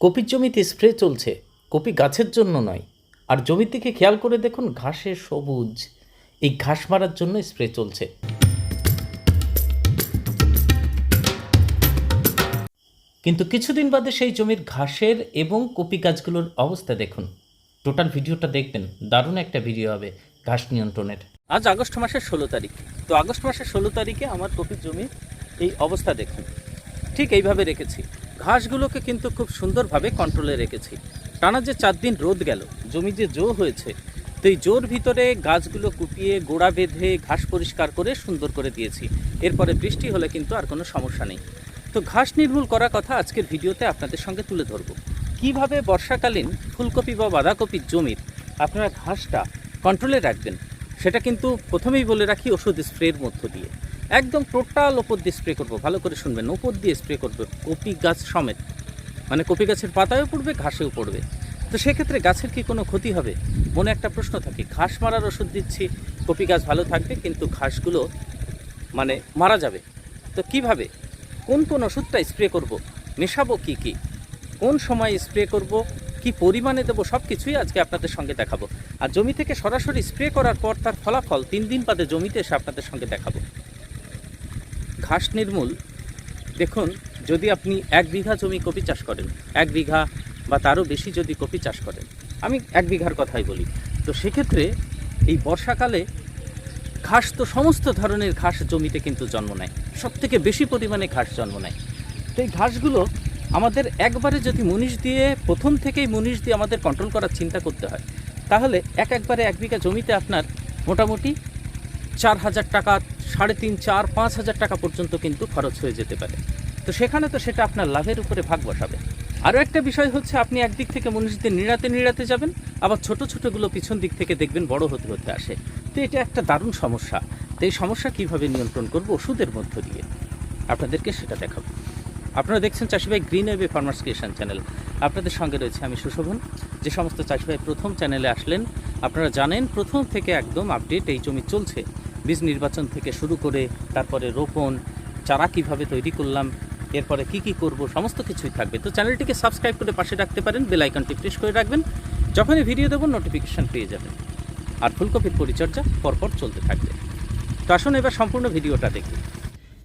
কপির জমিতে স্প্রে চলছে, কপি গাছের জন্য নয়। আর জমির দিকে খেয়াল করে দেখুন, ঘাসে সবুজ। এই ঘাস মারার জন্য স্প্রে চলছে। কিন্তু কিছুদিন বাদে সেই জমির ঘাসের এবং কপি গাছগুলোর অবস্থা দেখুন। টোটাল ভিডিওটা দেখবেন, দারুণ একটা ভিডিও হবে ঘাস নিয়ন্ত্রণের। আজ আগস্ট মাসের ষোলো তারিখ। তো আগস্ট মাসের ষোলো তারিখে আমার কপির জমির এই অবস্থা দেখুন। ঠিক এইভাবে রেখেছি। ঘাসগুলোকে কিন্তু খুব সুন্দরভাবে কন্ট্রোলে রেখেছি। টানা যে চার দিন রোদ গেল, জমি যে জো হয়েছে তো এই জোর ভিতরে গাছগুলো কুপিয়ে গোড়া বেঁধে ঘাস পরিষ্কার করে সুন্দর করে দিয়েছি। এরপরে বৃষ্টি হলে কিন্তু আর কোনো সমস্যা নেই। তো ঘাস নির্মূল করার কথা আজকের ভিডিওতে আপনাদের সঙ্গে তুলে ধরব। কীভাবে বর্ষাকালীন ফুলকপি বা বাঁধাকপির জমির আপনারা ঘাসটা কন্ট্রোলে রাখবেন, সেটা কিন্তু প্রথমেই বলে রাখি ওষুধ স্প্রের মধ্য দিয়ে। একদম টোটাল ওপর দিয়ে স্প্রে করব, ভালো করে শুনবেন, ওপর দিয়ে স্প্রে করবে, কপি গাছ সমেত। মানে কপি গাছের পাতায়ও পড়বে, ঘাসেও পড়বে। তো সেক্ষেত্রে গাছের কি কোনো ক্ষতি হবে? মনে একটা প্রশ্ন থাকে, ঘাস মারার ওষুধ দিচ্ছি, কপি গাছ ভালো থাকবে, কিন্তু ঘাসগুলো মানে মারা যাবে। তো কীভাবে? কোন কোন ওষুধটা স্প্রে করব? মেশাবো কি কি? কোন সময় স্প্রে করব? কি পরিমাণে দেবো? সব কিছুই আজকে আপনাদের সঙ্গে দেখাবো। আর জমি থেকে সরাসরি স্প্রে করার পর তার ফলাফল তিন দিন বাদে জমিতে এসে আপনাদের সঙ্গে দেখাবো। ঘাস নির্মূল, দেখুন, যদি আপনি এক বিঘা জমি কপি চাষ করেন, এক বিঘা বা তারও বেশি যদি কপি চাষ করেন, আমি এক বিঘার কথাই বলি। তো সেক্ষেত্রে এই বর্ষাকালে ঘাস তো সমস্ত ধরনের ঘাস জমিতে কিন্তু জন্ম নেয় সব থেকে বেশি পরিমাণে ঘাস জন্ম নেয়। তো এই ঘাসগুলো আমাদের একবারে যদি মুনিশ দিয়ে, প্রথম থেকেই মুনিশ দিয়ে আমাদের কন্ট্রোল করার চিন্তা করতে হয়, তাহলে এক একবারে এক বিঘা জমিতে আপনার মোটামুটি চার হাজার টাকা সাড়ে তিন, চার, পাঁচ হাজার টাকা পর্যন্ত কিন্তু খরচ হয়ে যেতে পারে। তো সেখানে তো সেটা আপনার লাভের উপরে ভাগ বসাবে। আরও একটা বিষয় হচ্ছে, আপনি একদিক থেকে মনীষ দিয়ে নিড়াতে নিড়াতে যাবেন, আবার ছোট ছোটোগুলো পিছন দিক থেকে দেখবেন বড় হতে হতে আসে। তো এটা একটা দারুণ সমস্যা। তো এই সমস্যা কীভাবে নিয়ন্ত্রণ করব ওষুধের মধ্য দিয়ে? আপনাদেরকে সেটা দেখাবো। আপনারা দেখছেন চাষিভাই গ্রিন ওয়েবে ফার্মার্স ক্রিয়েশন চ্যানেল। আপনাদের সঙ্গে রয়েছে আমি সুশোভন। যে সমস্ত চাষিভাই প্রথম চ্যানেলে আসলেন, আপনারা জানেন প্রথম থেকে একদম আপডেট এই জমি চলছে। বীজ নির্বাচন থেকে শুরু করে তারপরে রোপণ, চারা কীভাবে তৈরি করলাম, এরপরে কি কি করব, সমস্ত কিছুই থাকবে। তো চ্যানেলটিকে সাবস্ক্রাইব করে পাশে রাখতে পারেন, বেল আইকনটি প্রেস করে রাখবেন, যখনই ভিডিও দেবো নোটিফিকেশান পেয়ে যাবেন। আর ফুলকপির পরিচর্যা পরপর চলতে থাকবে। তো আসুন এবার সম্পূর্ণ ভিডিওটা দেখি।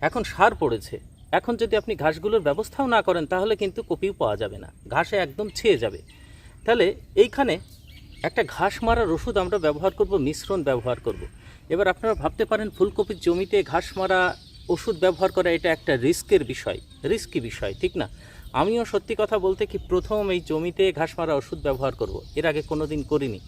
এখন সার পড়েছে। এখন যদি আপনি ঘাসগুলোর ব্যবস্থাও না করেন, তাহলে কিন্তু কপিও পাওয়া যাবে না। ঘাসে একদম ছেয়ে যাবে। তাহলে এইখানে একটা ঘাস মারার ওষুধ আমরা ব্যবহার করব, মিশ্রণ ব্যবহার করব। এবার আপনারা ভাবতে পারেন, ফুলকপির জমিতে ঘাস মারা ওষুধ ব্যবহার করা এটা একটা রিস্কের বিষয়। রিস্কি বিষয়, ঠিক না? আমিও সত্যি কথা বলতে কি প্রথম এই জমিতে ঘাস মারা ওষুধ ব্যবহার করব। এর আগে কোনো দিন করিনি।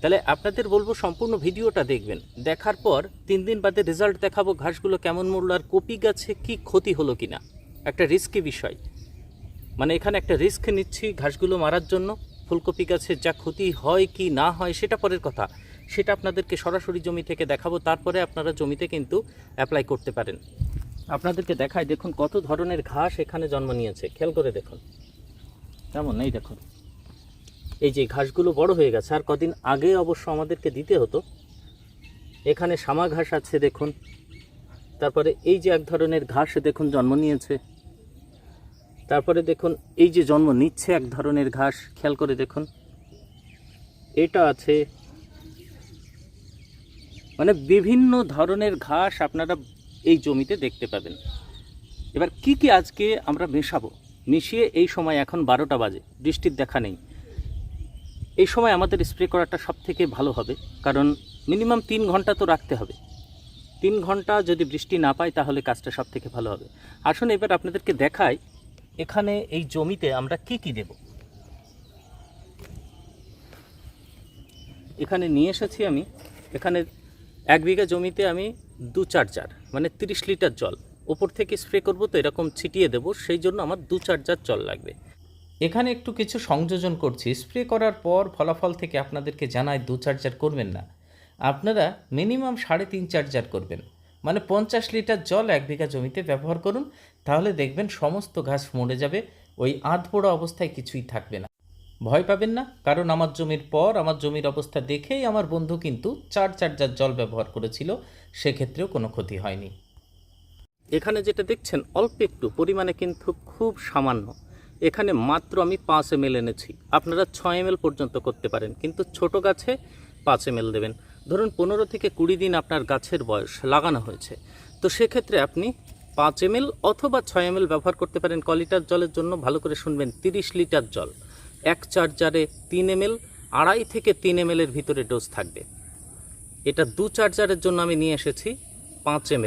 তাহলে আপনাদের বলব সম্পূর্ণ ভিডিওটা দেখবেন। দেখার পর তিন দিন বাদে রেজাল্ট দেখাবো ঘাসগুলো কেমন মরল আর কপি গাছে কি ক্ষতি হলো কিনা। একটা রিস্কি বিষয়। মানে এখানে একটা রিস্ক নিচ্ছি ঘাসগুলো মারার জন্য। ফুলকপি গাছের যা ক্ষতি হয় কি না হয় সেটা পরের কথা। সেটা আপনাদেরকে সরাসরি জমি থেকে দেখাবো, তারপরে আপনারা জমিতে কিন্তু অ্যাপ্লাই করতে পারেন। আপনাদেরকে দেখায় দেখুন কত ধরনের ঘাস এখানে জন্ম নিয়েছে, খেয়াল করে দেখুন। কেমন? এই দেখুন। এই যে ঘাসগুলো বড় হয়ে গেছে, আর কদিন আগে অবশ্য আমাদেরকে দিতে হতো। এখানে শামা ঘাস আছে, দেখুন। তারপরে এই যে এক ধরনের ঘাস, দেখুন, জন্ম নিয়েছে। তারপরে দেখুন, এই যে জন্ম নিচ্ছে এক ধরনের ঘাস, খেয়াল করে দেখুন। এটা আছে মানে বিভিন্ন ধরনের ঘাস আপনারা এই জমিতে দেখতে পাবেন। এবার কি কি আজকে আমরা মেশাবো? মিশিয়ে এই সময় এখন বারোটা বাজে, বৃষ্টির দেখা নেই। এই সময় আমাদের স্প্রে করাটা সব থেকে ভালো হবে, কারণ মিনিমাম তিন ঘণ্টা তো রাখতে হবে। তিন ঘণ্টা যদি বৃষ্টি না পাই তাহলে কাজটা সব থেকে ভালো হবে। আসুন এবার আপনাদেরকে দেখাই, এখানে এই জমিতে আমরা কি কি দেব। এখানে নিয়ে এসেছি আমি, এখানে এক বিঘা জমিতে আমি দু চার জার মানে তিরিশ লিটার জল। ওপর থেকে স্প্রে করব তো এরকম ছিটিয়ে দেব, সেই জন্য আমার দু চার জার জল লাগবে। এখানে একটু কিছু সংযোজন করছি। স্প্রে করার পর ফলাফল থেকে আপনাদেরকে জানাই, দু চার জার করবেন না। আপনারা মিনিমাম সাড়ে তিন চার জার করবেন। মানে পঞ্চাশ লিটার জল এক বিঘা জমিতে ব্যবহার করুন, তাহলে দেখবেন সমস্ত ঘাস মরে যাবে, ওই আধ পোড়া অবস্থায় কিছুই থাকবে না। ভয় পাবেন না, কারণ আমার জমির পর, আমার জমির অবস্থা দেখেই আমার বন্ধু কিন্তু চার চার জার জল ব্যবহার করেছিল, সেক্ষেত্রেও কোনো ক্ষতি হয়নি। এখানে যেটা দেখছেন, অল্প একটু পরিমাণে কিন্তু খুব সামান্য। এখানে মাত্র আমি পাঁচ এম এনেছি। আপনারা ছয় এম পর্যন্ত করতে পারেন, কিন্তু ছোট গাছে পাঁচ এম দেবেন। ধরুন, পনেরো থেকে কুড়ি দিন আপনার গাছের বয়স লাগানো হয়েছে। তো সেক্ষেত্রে আপনি পাঁচ এম অথবা ছয় এম ব্যবহার করতে পারেন। ক লিটার জলের জন্য ভালো করে শুনবেন, তিরিশ লিটার জল। এক চার্জারে তিন এম আড়াই থেকে তিন এম এর ভিতরে ডোজ থাকবে। এটা দু চার্জারের জন্য আমি নিয়ে এসেছি পাঁচ এম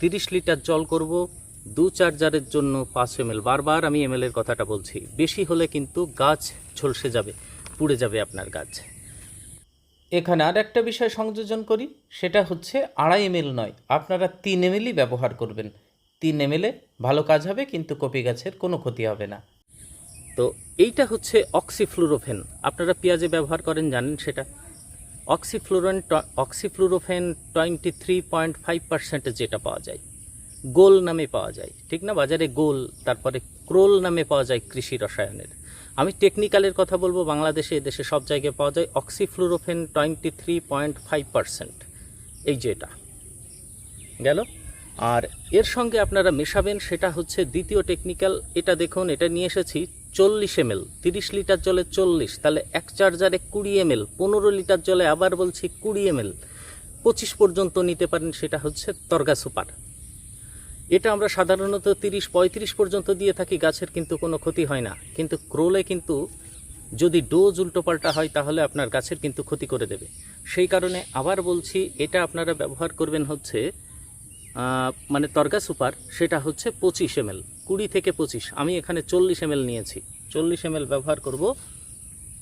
তিরিশ লিটার জল করব, দু চার্জারের জন্য পাঁচ এম বারবার আমি এম এর কথাটা বলছি। বেশি হলে কিন্তু গাছ ঝলসে যাবে, পুড়ে যাবে আপনার গাছ। এখানে আর একটা বিষয় সংযোজন করি, সেটা হচ্ছে আড়াই এম নয়, আপনারা তিন এম ব্যবহার করবেন। তিন এম ভালো কাজ হবে, কিন্তু কপি গাছের কোনো ক্ষতি হবে না। তো এইটা হচ্ছে অক্সিফ্লুরোফেন। আপনারা পেঁয়াজে ব্যবহার করেন, জানেন সেটা? অক্সিফ্লুরন oxyfluorfen twenty three point five পার্সেন্টে যেটা পাওয়া যায়, গোল নামে পাওয়া যায়, ঠিক না? বাজারে গোল, তারপরে ক্রোল নামে পাওয়া যায় কৃষি রসায়নের। আমি টেকনিক্যালের কথা বলব, বাংলাদেশে দেশে সব জায়গায় পাওয়া যায় oxyfluorfen twenty three point five percent. এই যে এটা। গেল? আর এর সঙ্গে আপনারা মেশাবেন, সেটা হচ্ছে দ্বিতীয় টেকনিক্যাল। এটা দেখুন, এটা নিয়ে এসেছি চল্লিশ এম এল তিরিশ লিটার জলে চল্লিশ, তাহলে এক চার্জারে কুড়ি এম এল পনেরো লিটার জলে আবার বলছি কুড়ি এম এল পঁচিশ পর্যন্ত নিতে পারেন, সেটা হচ্ছে তরগা সুপার। এটা আমরা সাধারণত তিরিশ, পঁয়ত্রিশ পর্যন্ত দিয়ে থাকি, গাছের কিন্তু কোনো ক্ষতি হয় না। কিন্তু ক্রোলে কিন্তু যদি ডোজ উল্টোপাল্টা হয়, তাহলে আপনার গাছের কিন্তু ক্ষতি করে দেবে। সেই কারণে আবার বলছি, এটা আপনারা ব্যবহার করবেন হচ্ছে মানে তরগা সুপার, সেটা হচ্ছে পঁচিশ এম কুড়ি থেকে পঁচিশ। আমি এখানে চল্লিশ এম নিয়েছি। চল্লিশ এম ব্যবহার করব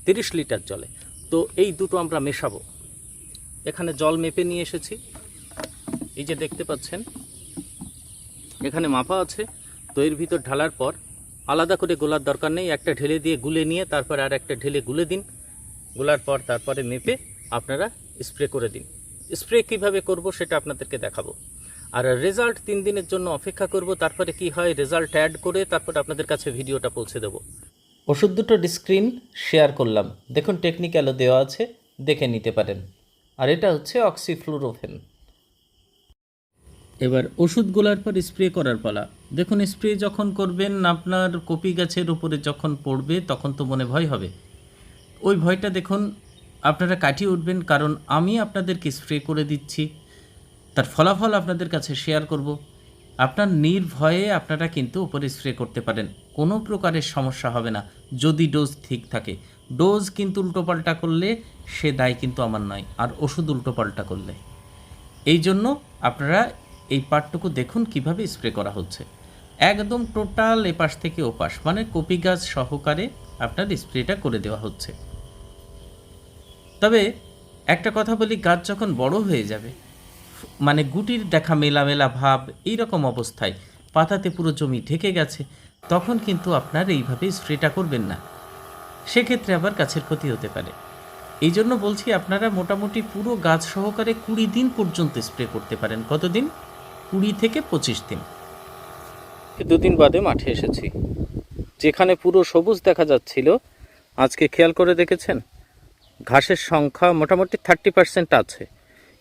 তিরিশ লিটার জলে। তো এই দুটো আমরা মেশাবো। এখানে জল মেপে নিয়ে এসেছি। এই যে দেখতে পাচ্ছেন, এখানে মাপা আছে। এর ভিতর ঢালার পর আলাদা করে গোলার দরকার নেই। একটা ঢেলে দিয়ে গুলে নিয়ে তারপরে আর একটা ঢেলে গুলে দিন। গোলার পর তারপরে মেপে আপনারা স্প্রে করে দিন। স্প্রে কীভাবে করব সেটা আপনাদেরকে দেখাবো। আর রেজাল্ট তিন দিনের জন্য অপেক্ষা করব, তারপরে কি হয় রেজাল্ট অ্যাড করে তারপরে আপনাদের কাছে ভিডিওটা পৌঁছে দেবো। ওষুধ দুটো স্ক্রিন শেয়ার করলাম। দেখুন টেকনিক্যালও দেওয়া আছে, দেখে নিতে পারেন। আর এটা হচ্ছে অক্সিফ্লুরোফেন এবার ওষুধ গোলার পর স্প্রে করার পালা। দেখুন স্প্রে যখন করবেন, আপনার কপি গাছের উপরে যখন পড়বে, তখন তো মনে ভয় হবে। ওই ভয়টা দেখুন, আপনারা কাটিয়ে উঠবেন, কারণ আমি আপনাদেরকে স্প্রে করে দিচ্ছি। তার ফলাফল আপনাদের কাছে শেয়ার করব। আপনার নির্ভয়ে আপনারা কিন্তু উপরে স্প্রে করতে পারেন। কোনো প্রকারের সমস্যা হবে না। যদি ডোজ ঠিক থাকে। ডোজ কিন্তু উল্টোপাল্টা করলে সে দায় কিন্তু আমার নয়। আর ওষুধ উল্টোপাল্টা করলে। এই জন্য আপনারা এই পার্টটুকু দেখুন কীভাবে স্প্রে করা হচ্ছে। একদম টোটাল এপাশ থেকে ওপাশ মানে কপি গাছ সহকারে আপনার স্প্রেটা করে দেওয়া হচ্ছে। তবে একটা কথা বলি, গাছ যখন বড় হয়ে যাবে মানে গুটির দেখা মেলামেলা ভাব এই রকম অবস্থায় পাতাতে পুরো জমি ঢেকে গেছে, তখন কিন্তু আপনার এইভাবে স্প্রেটা করবেন না। সেক্ষেত্রে আবার গাছের ক্ষতি হতে পারে। এই জন্য বলছি আপনারা মোটামুটি পুরো গাছ সহকারে কুড়ি দিন পর্যন্ত স্প্রে করতে পারেন। কতদিন? কুড়ি থেকে পঁচিশ দিন। দুদিন বাদে মাঠে এসেছি। যেখানে পুরো সবুজ দেখা যাচ্ছিল, আজকে খেয়াল করে দেখেছেন? ঘাসের সংখ্যা মোটামুটি থার্টি পার্সেন্ট আছে।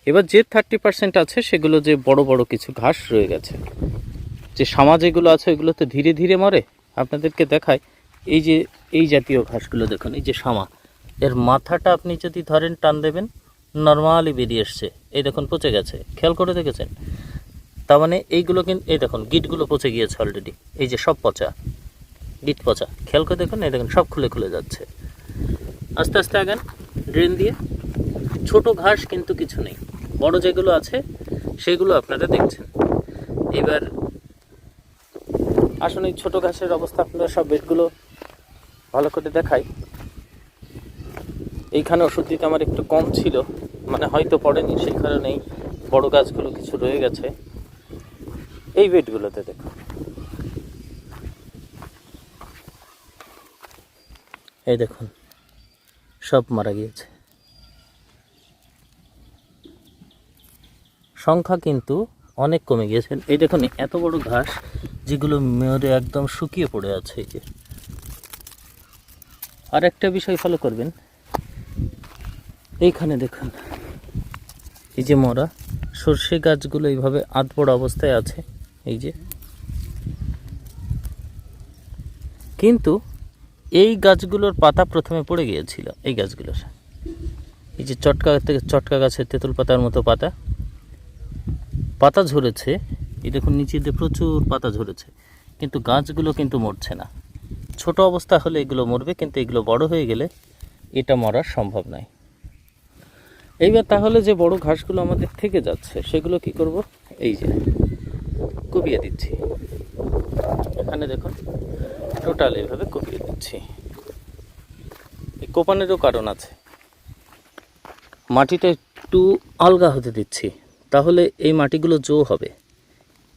এবার যে থার্টি পার্সেন্ট আছে, সেগুলো যে বড় বড় কিছু ঘাস রয়ে গেছে। যে সমাজ এগুলো আছে ওইগুলো তো ধীরে ধীরে মরে। আপনাদেরকে দেখায় এই যে, এই জাতীয় ঘাসগুলো দেখুন, এই যে সামা। এর মাথাটা আপনি যদি ধরেন, টান দেবেন, নর্মালি বেরিয়ে এসছে এই দেখুন, পচে গেছে। খেয়াল করে দেখেছেন? তার মানে এইগুলো কিন্তু এই দেখুন, গিটগুলো পচে গিয়েছে অলরেডি এই যে সব পচা, গিট পচা। খেয়াল করে দেখুন, এই দেখুন, সব খুলে খুলে যাচ্ছে। আস্তে আস্তে আগান ড্রেন দিয়ে। ছোট ঘাস কিন্তু কিছু নেই। বড় যেগুলো আছে, সেগুলো আপনারা দেখছেন। এবার আসলে এই ছোট ঘাসের অবস্থা, আপনারা সব বেডগুলো ভালো করে দেখাই। এইখানে ওষুধ দিতে আমার একটু কম ছিল মানে হয়তো পড়েনি, সেই কারণেই বড় গাছগুলো কিছু রয়ে গেছে। এই বেডগুলোতে দেখো এই দেখুন, সব মারা গিয়েছে। সংখ্যা কিন্তু অনেক কমে গিয়েছে। এই দেখুন, এত বড় ঘাস যেগুলো মেয়রে একদম শুকিয়ে পড়ে আছে এই যে। আর একটা বিষয় ফলো করবেন। এইখানে দেখুন, এই যে মরা, সর্ষে গাছগুলো এইভাবে আধপড়া অবস্থায় আছে, এই যে। কিন্তু এই গাছগুলোর পাতা প্রথমে পড়ে গিয়েছিল, এই গাছগুলোর। এই যে চটকা থেকে, চটকা গাছের তেঁতুল পাতার মতো পাতা। পাতা ঝরেছে, এই দেখুন নিচে দিয়ে প্রচুর পাতা ঝরেছে, কিন্তু গাছগুলো কিন্তু মরছে না। ছোট অবস্থা হলে এগুলো মরবে, কিন্তু এগুলো বড় হয়ে গেলে এটা মরার সম্ভব নয়। এইবার তাহলে যে বড় ঘাসগুলো আমাদের থেকে যাচ্ছে, সেগুলো কি করব? এই যে, কুপিয়ে দিচ্ছি। এখানে দেখুন, টোটাল এইভাবে কুপিয়ে দিচ্ছি। এই কোপানেরও কারণ আছে। মাটিটা একটু আলগা হতে দিচ্ছি। তাহলে এই মাটিগুলো জো হবে।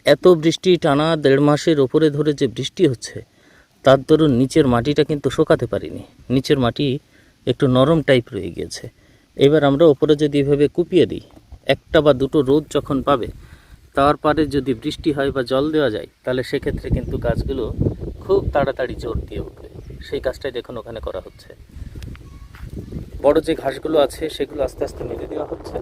এত বৃষ্টি টানা দেড় মাসের ওপরে ধরে যে বৃষ্টি হচ্ছে, তার দরুন নিচের মাটিটা কিন্তু শোকাতে পারিনি। নিচের মাটি একটু নরম টাইপ রয়ে গিয়েছে। এবার আমরা ওপরে যদি এভাবে কুপিয়ে দিই, একটা বা দুটো রোদ যখন পাবে তারপরে যদি বৃষ্টি হয় বা জল দেওয়া যায়, তাহলে সেক্ষেত্রে কিন্তু গাছগুলো খুব তাড়াতাড়ি জোর দিয়ে উঠবে। সেই কাজটাই দেখুন ওখানে করা হচ্ছে। বড় যে ঘাসগুলো আছে, সেগুলো আস্তে আস্তে মেরে দেওয়া হচ্ছে।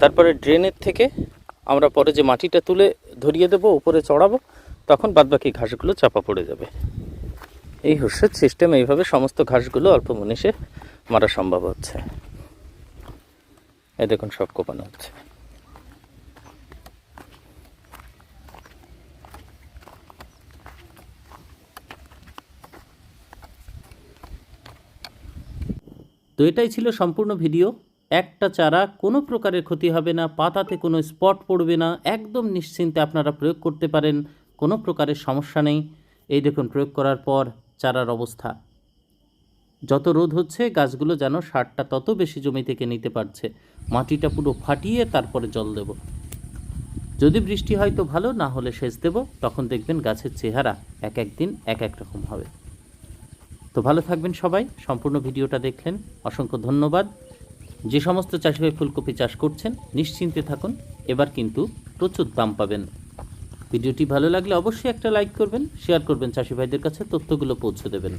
তারপরে ড্রেনের থেকে আমরা পরে যে মাটিটা তুলে ধরিয়ে দেবো, উপরে চড়াবো, তখন বাদবাকি ঘাসগুলো চাপা পড়ে যাবে। এই হচ্ছে সিস্টেম এইভাবে সমস্ত ঘাসগুলো অল্প মনীষে মারা সম্ভব হচ্ছে। এ দেখুন সব কোপানো হচ্ছে। তো এটাই ছিল সম্পূর্ণ ভিডিও। একটা চারা কোনো প্রকারের ক্ষতি হবে না, পাতাতে কোনো স্পট পড়বে না, একদম নিশ্চিন্তে আপনারা প্রয়োগ করতে পারেন, কোনো প্রকারের সমস্যা নেই। এই দেখুন, প্রয়োগ করার পর চারার অবস্থা। যত রোদ হচ্ছে, গাছগুলো যেন সারটা তত বেশি জমি থেকে নিতে পারছে। মাটিটা পুরো ফাটিয়ে তারপরে জল দেব। যদি বৃষ্টি হয় তো ভালো, না হলে সেচ দেব। তখন দেখবেন গাছের চেহারা এক এক দিন এক এক রকম হবে। তো ভালো থাকবেন সবাই। সম্পূর্ণ ভিডিওটা দেখলেন। অসংখ্য ধন্যবাদ। যে সমস্ত চাষিভাই ফুলকপি চাষ করছেন, নিশ্চিন্তে থাকুন। এবার কিন্তু প্রচুর দাম পাবেন। ভিডিওটি ভালো লাগলে অবশ্যই একটা লাইক করবেন, শেয়ার করবেন চাষিভাইদের কাছে, তথ্যগুলো পৌঁছে দেবেন।